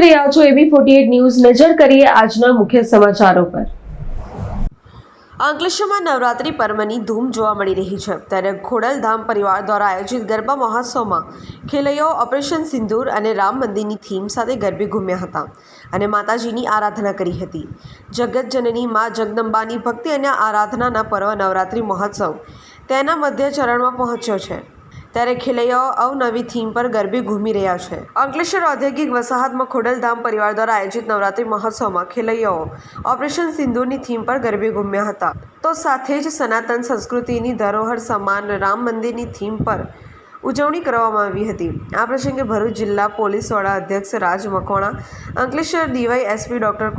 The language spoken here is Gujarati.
રહ્યા છો એબી ફોર્ટી ન્યૂઝ. નજર કરીએ આજના મુખ્ય સમાચારો પર. અંકલેશ્વરમાં નવરાત્રી પર્વની ધૂમ જોવા મળી રહી છે. ત્યારે ખોડલધામ પરિવાર દ્વારા આયોજિત ગરબા મહોત્સવમાં ખેલૈયાઓ, ઓપરેશન સિંદૂર અને રામ મંદિરની થીમ સાથે ગરબે ઘૂમ્યા હતા અને માતાજીની આરાધના કરી હતી. જગતજનની મા જગદંબાની ભક્તિ અને આરાધનાના પર્વ નવરાત્રી મહોત્સવ તેના મધ્ય ચરણમાં પહોંચ્યો છે. ત્યારે ખેલૈયાઓ અવનવી થીમ પર ગરબે ઘૂમી રહ્યા છે. અંકલેશ્વર ઔદ્યોગિક વસાહતમાં ખોડલધામ પરિવાર દ્વારા આયોજિત નવરાત્રી મહોત્સવમાં ખેલૈયાઓ ઓપરેશન સિંધુની થીમ પર ગરબે ઘૂમ્યા હતા. તો સાથે જ સનાતન સંસ્કૃતિની ધરોહર સમાન રામ મંદિરની થીમ પર ઉજવણી કરવામાં આવી હતી. આ પ્રસંગે ભરૂચ જિલ્લા પોલીસ વડા અધ્યક્ષ Raj Makwana, Ankleshwar DY SP doctor